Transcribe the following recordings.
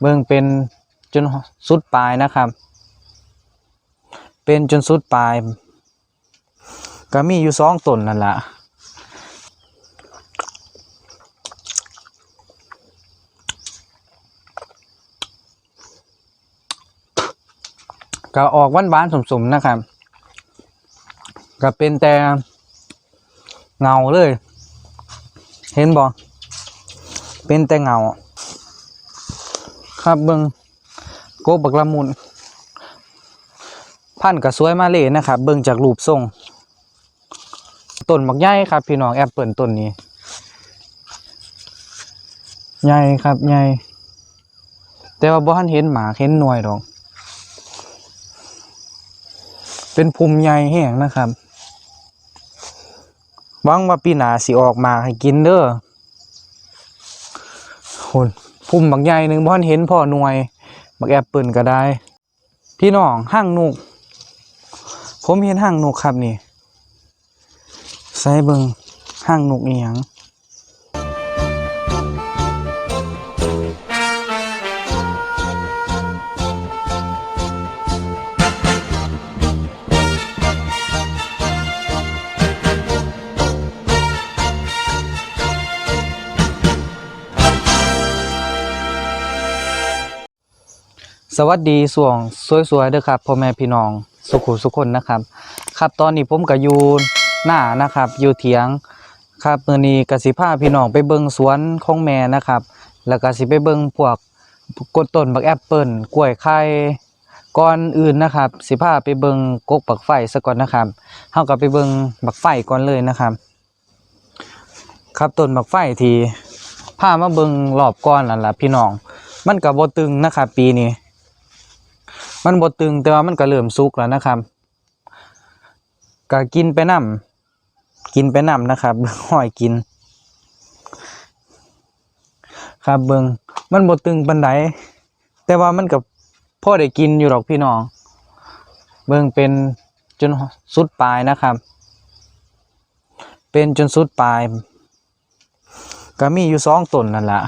เบิ่งเป็นจนสุดปลายนะครับ เป็นจนสุดปลาย ก็มีอยู่สองต้นนั่นละก็ออกหวานสมๆนะครับ ก็เป็นแต่เงาเลย เห็นบ่เป็นแต่เงา ครับเบิงโกบักละมุนพันธุ์ก็สวยมาเลยนะครับเบิ่งจากรูปทรงต้นบักใหญ่ครับ พี่น้องแอปเปิลต้นนี้ใหญ่ครับใหญ่แต่ว่าบ่ทันเห็นหมาเห็นหน่วยดอก เป็นภูมิใหญ่แห้งนะครับหวังว่าปีหน้าสิออกมาให้กินเด้อคน ปุ่มบักใหญ่หนึ่งบ่อนเห็นพ่อหน่วย บักแอปเปิลก็ได้ พี่น้องห้างนุกผมเห็นห้างนกครับนี่ใส่เบิงห้างนกอีหยัง สวัสดีส่วงสวยๆเด้อครับพ่อแม่พี่น้องสุขุสุขคนนะครับ ครับตอนนี้ผมก็อยู่หน้านะครับอยู่เถียงครับมือนี้กสิพาพี่น้องไปเบิงสวนของแม่นะครับ แล้วก็สิไปเบิงพวกกดต้นบักแอปเปิลกล้วยไข่ก่อนอื่นนะครับ สิพาไปเบิงกกบักไฟซะก่อนนะครับเฮาก็ไปเบิงบักไฟก่อนเลยนะครับ ครับต้นบักไฟที่พามาเบิงรอบก่อนนั่นล่ะพี่น้อง มันก็บ่ตึงนะครับปีนี้ มันบ่ตึงแต่ว่ามันก็เริ่มสุกแล้วนะครับก็กินไปน้ำกินไปน้ำนะครับห้อยกิน ครับเบิงมันบ่ตึงปานใดแต่ว่ามันก็พอได้กินอยู่หรอกพี่น้อง เบิงเป็นจนสุดปลายนะครับ เป็นจนสุดปลายก็มีอยู่สองตนนั่นละ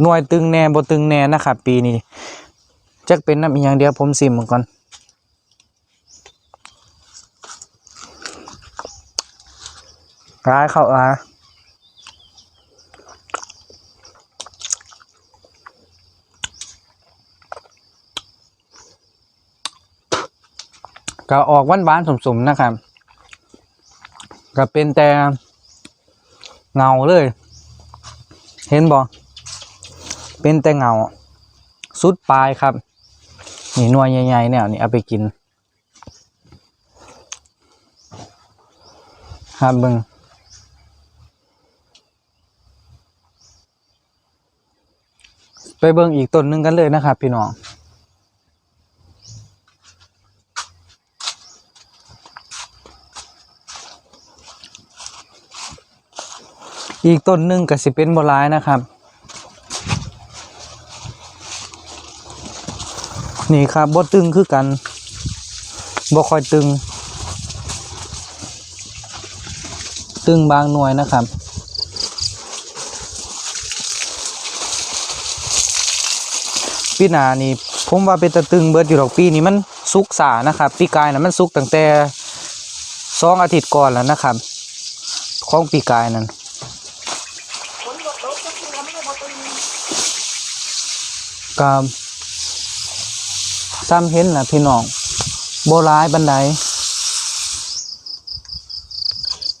หน่วยตึงแน่บ่ตึงแน่นะครับ ปีนี้ จักเป็นน้ำอีกอย่างเดียวผมซิมมันก่อนร้ายเข้าอะก็ออกหวานสมๆนะครับก็เป็นแต่เงาเลย เห็นบ่เป็นแต่เงา สุดปลายครับ นี่หน่วยใหญ่ๆเนี่ยนี่เอาไปกินครับเบิงไปเบิ่งอีกต้นหนึ่งกันเลยนะครับ พี่น้องอีกต้นหนึ่งก็สิเป็นโบราณนะครับ นี่ครับบ่ตึงคือกันบ่ค่อยตึง ตึงบางหน่วยนะครับปีหนานี่ผมว่าเป็นตะตึงเบิดอยู่ดอกปีนี้มันสุกสานะครับ ปีกายนะมันสุกตั้งแต่สองอาทิตย์ก่อนแล้วนะครับ ของปีกายนั่นก็ ซ้ำเห็นนะพี่น้องโบราณบันได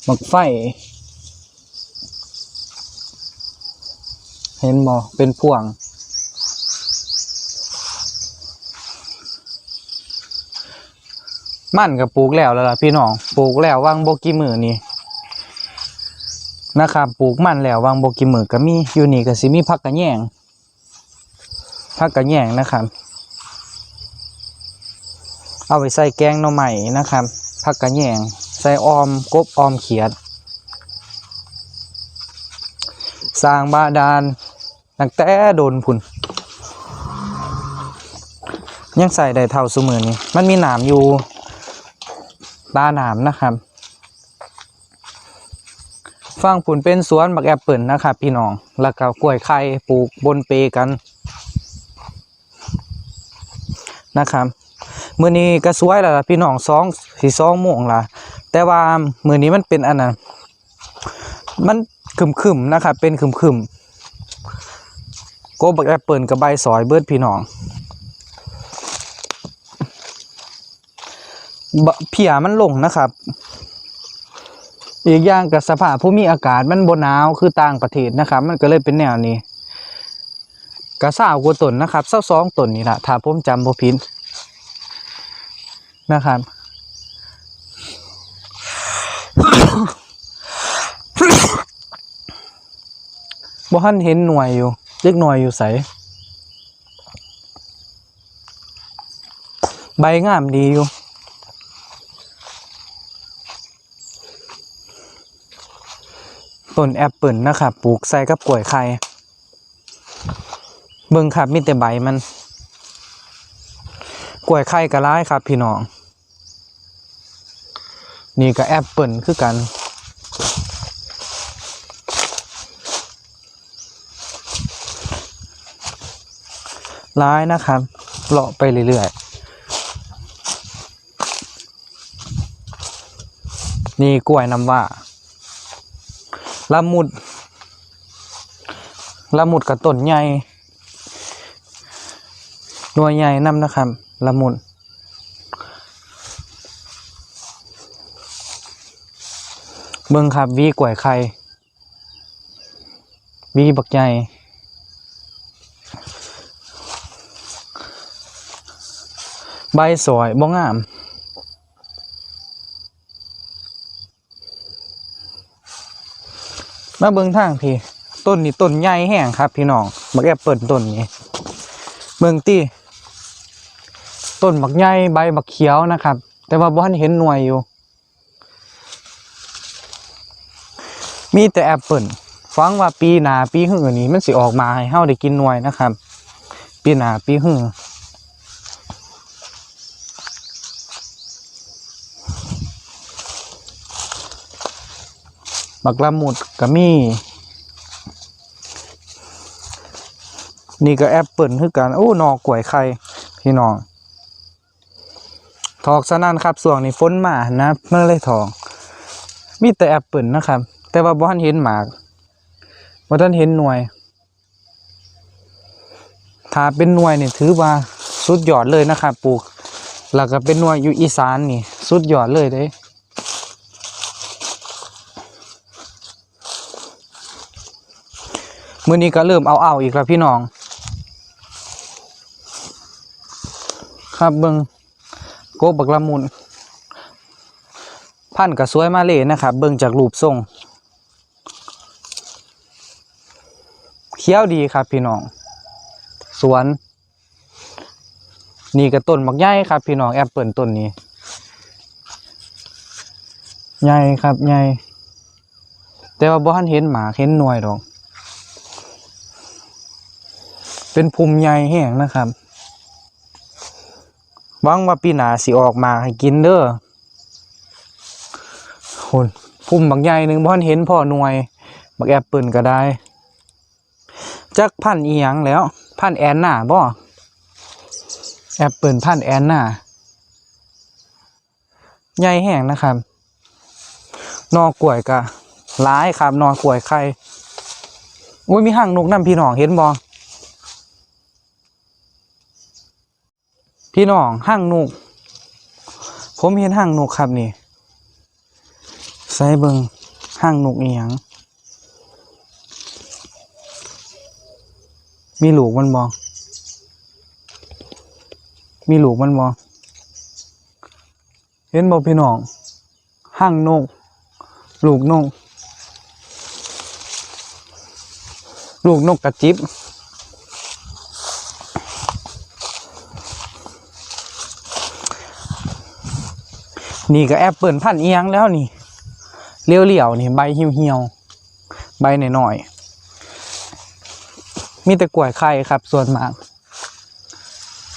หมักไฟ เห็นบ่เป็นพ่วง มันกับปลูกแล้วแล้วล่ะพี่น้องปลูกแล้ววางโบกี่มือนี่นะครับปลูกมันแล้ววางโบกี่มือก็มีอยู่นี่ก็สิมีผักกระแยงผักกระแยงนะครับ เอาไปใส่แกงหน่อใหม่นะครับผักกระแยงใส่ออมกบออมเขียด สร้างบาดาลตั้งแต่โดนพุ่นยังใส่ได้เท่าสมือนี้ มันมีหนามอยู่ตาหนามนะครับฟังผุนเป็นสวนบักแอปเปิลนะครับพี่น้อง แล้วก็กล้วยไข่ปลูกบนเปกันนะครับ มื้อนี้ก็สวยแล้วล่ะพี่น้องสองสิสองโมงละแต่ว่ามื้อนี้มันเป็นอันนั้นมันครึมๆนะครับเป็นครึมๆโกบแอปเปิลกับใบสอยเบิดพี่น้องเพียมันลงนะครับ อีกอย่างกับสภาพภูมิอากาศมันบนหนาวคือต่างประเทศนะครับ มันก็เลยเป็นแนวนี้กระสาวกวตนนะครับเศร้าสองตนนี่แหละถ้าผมจำบ่ผิด นะครับ บ่ทันเห็นหน่วยอยู่เล็กหน่วยอยู่ใสใบงามดีอยู่ต้นแอปเปิลนะครับปลูกใส่กับกล้วยไข่เบิ่งครับมีแต่ใบมัน กล้วยไข่กร้ายครับพี่น้อง นี่ก็แอปเปิลคือกัน ร้ายนะครับ เลาะไปเรื่อยๆ นี่กล้วยน้ำว่าละมุดละมุดกับต้นใหญ่หน่วยใหญ่น้ำนะครับละมุด เบิ่งครับวีกล้วยไข่วีบักใหญ่ใบสวยบ่งาม มาเบิ่งทางพี่ ต้นนี้ต้นใหญ่แห้งครับ พี่น้องบักแอปเปิลต้นนี้เบิ่งตี้ต้นบักใหญ่ใบบักเขียวนะครับ แต่ว่าบ่ทันเห็นหน่วยอยู่ มีแต่แอปเปิลฟังว่าปีหนาปีหื้อนี้มันสิออกมาให้เฮาได้กินหน่วยนะครับ ปีหนาปีหื้อบักละมุดก็มี นี่ก็แอปเปิลคือกันโอ้นอกล้วยไข่พี่น้องทอกสนั่นครับส่วงนี้ฝนมานะมันเลยทอง มีแต่แอปเปิลนะครับ แต่ว่าบ่ทันเห็นหมากบ่ทันเห็นหน่วย ถ้าเป็นหน่วยนี่ถือว่าสุดยอดเลยนะครับปลูกแล้วก็เป็นหน่วยอยู่อีสานนี่ สุดยอดเลยเด้มื้อนี้ก็เริ่มเอาเอาอีกแล้วพี่น้อง ครับเบิงโกบักละมุน พันธุ์ก็สวยมาเลยนะครับ เบิงจากรูปทรง ขียวดีครับ พี่น้อง สวน นี่ก็ต้นบักใหญ่ครับ พี่น้องแอปเปิลต้นนี้ใหญ่ครับใหญ่แต่ว่าบ่ทันเห็นหมาเห็นหน่วยดอกเป็นภูมิใหญ่แห้งนะครับหวังว่าปีหน้าสิออกมาให้กินเด้อคนภูมิบางใหญ่หนึ่งบ่ทันเห็นพ่อหน่วยบักแอปเปิลก็ได้ จักพันธุ์อียงแล้ว พันแอนนาบ่แอปเปิลพันแอนนาใหญ่แห้งนะครับนอกล้วยก็หลายครับนอกล้วยไข่อุ้ยมีห่างนกนํพี่น้องเห็นบ่พี่น้องห้างนกผมเห็นห้างนกครับนี่ใส่เบิงห้างนกเอียง มีลูกมันบอมีลูกมันบอเห็นบอพี่น้องห้างนก ลูกนก ลูกนกกระจิบนี่ก็แอปเปิลพันธุ์เอียงแล้วนี่เลี้ยวเลี่ยวๆนี่ใบเหี่ยวเหี่ยวๆใบหน่อยๆ มีแต่กล้วยไข่ครับ ส่วนมาก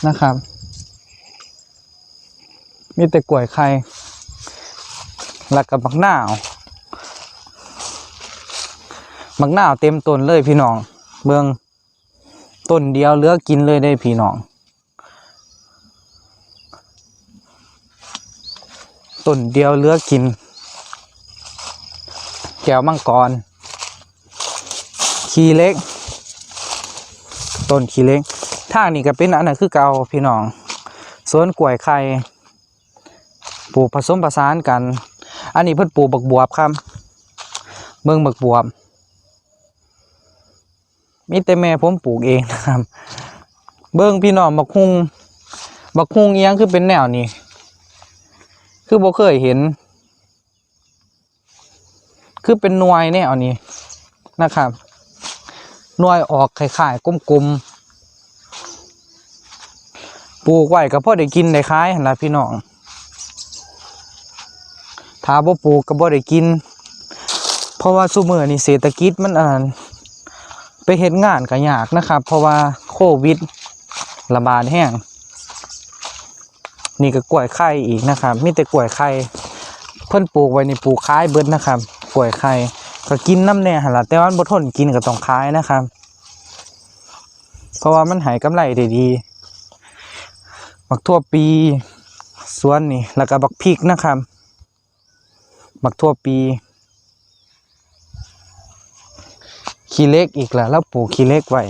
นะครับ มีแต่กล้วยไข่แล้วก็บักหน้าวบักหน้าวเต็มต้นเลยพี่น้องเมืองต้นเดียวเลือกกินเลยได้พี่น้องต้นเดียวเลือกกินแก้วมังกร ขี้เล็ก ต้นขี้เล็กทางนี้ก็เป็นอันนั้นคือเก่าพี่น้องสวนกล้วยไข่ปลูกผสมผสานกัน อันนี้เพิ่นปลูกบักบวบครับเมืองบักบวบมีแต่แม่ผมปลูกเองนะครับ เบิ่งพี่น้องบักฮุงบักฮุงเอียงคือเป็นแนวนี้ คือบ่เคยเห็น คือเป็นหน่วยแนวนี้นะครับ หน่วยออกคล้ายๆกลมๆปลูกไว้ก็พอได้กินได้ขายหั่นล่ะพี่น้องถ้าบ่ปลูกก็บ่ได้กิน เพราะว่าซุมื้อนี้เศรษฐกิจมันอันนั้นไปเฮ็ดงานก็ยากนะครับ เพราะว่าโควิดระบาดแห้งนี่ก็กล้วยไข่อีกนะครับ มีแต่กล้วยไข่เพิ่นปลูกไว้นี่ปลูกขายเบิดนะครับกล้วยไข่ ก็กินน้ำแน่หละแต่ว่ามันบ่ทนกินก็ต้องขายนะครับ เพราะว่ามันให้กำไรได้ดีบักทั่วปีสวนนี่ แล้วก็บักพริกนะครับบักทั่วปีขี้เล็กอีกแล้วแล้วปลูกขี้เล็กไว้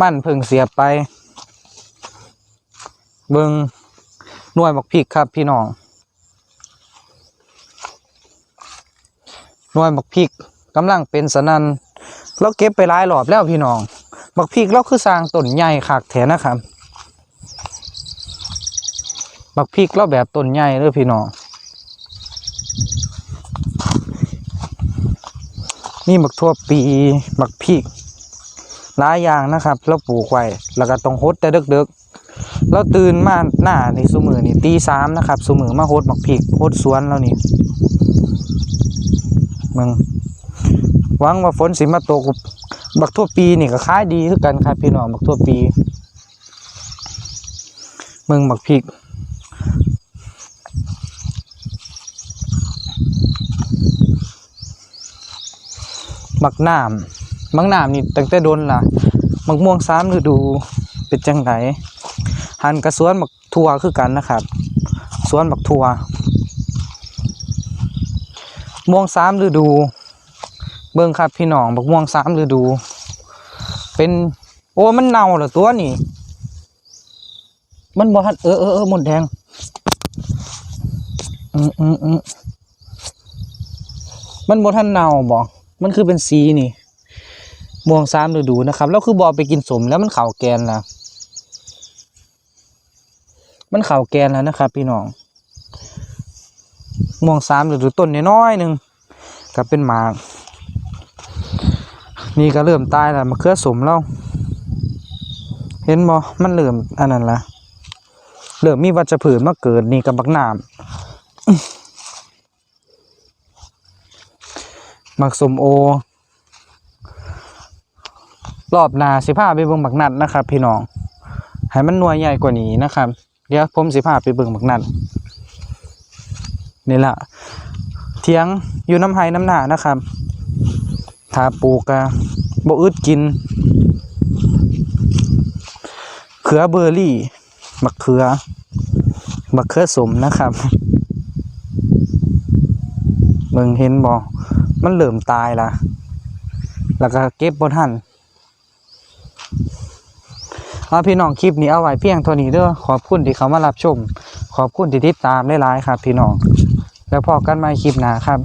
มันเพิ่งเสียไป เบิงหน่วยบักพริกครับพี่น้อง หน่วยบักพริกกำลังเป็นสนันเราเก็บไปหลายรอบแล้วพี่น้อง บักพริกเราคือสร้างต้นใหญ่คักแถนะครับ บักพริกเราแบบต้นใหญ่เด้อพี่น้องนี่บักทั่วปี บักพริกหลายอย่างนะครับเราปลูกไว้แล้วก็ต้องหดแต่ดึกๆเราตื่นมาหน้าในสมือนี่ตีสามนะครับสมือมาโฮดบักพริกโฮดสวนแล้วนี่ มึงหวังว่าฝนสิมาตกบักทั่วปีนี่ก็ขายดีคือกันครับพี่น้องบักทั่วปีมึงบักพริกบักน้ำบักน้ำนี่ตั้งแต่โดนล่ะบักม่วงสามฤดูเป็นจังไดหันกระสวนบักทัวคือกันนะครับ สวนบักทัว ม่วงสามฤดู เบิ่งครับพี่น้องบักม่วงสามฤดู เป็นโอ้มันเน่าเหรอตัวนี่ มันบ่ทันเออเออเออหมดแดง อืมอืมอืมมันบ่ทันเน่าบ่มันคือเป็นสีนี่ม่วงสามฤดูนะครับ แล้วคือบอไปกินสมแล้วมันเข่าแกนละมันเข่าแกนแล้วนะครับ พี่น้อง ม่วงสามฤดูต้นน้อยหนึ่งก็เป็นหมากนี่ก็เริ่มตายแล้วมะเขือสมแล้วเห็นบ่มันเริ่มอันนั้นละเริ่มมีวัชพืชมาเกิดนี่กับบักหน้ำมักสมโอ รอบนาสิพาไปเบิ่งบักนัดนะครับ พี่น้องให้มันหน่วยใหญ่กว่านี้นะครับ เดี๋ยวผมสิพาไปเบิ่งบักนัด นี่แหละเทียงอยู่น้ำไห้น้ำหนานะครับถ้าปลูกอะบ่อึดกินเขือเบอร์รี่บักเขือบักเขือสมนะครับเบิ่งเห็นบ่มันเริ่มตายละแล้วก็เก็บบนหันเอาพี่น้องคลิปนี้เอาไว้เพียงเท่านี้เด้อขอบคุณที่เขามารับชม ขอบคุณที่ติดตามหลายๆครับพี่น้อง แล้วพอกันใหม่คลิปหน้าครับ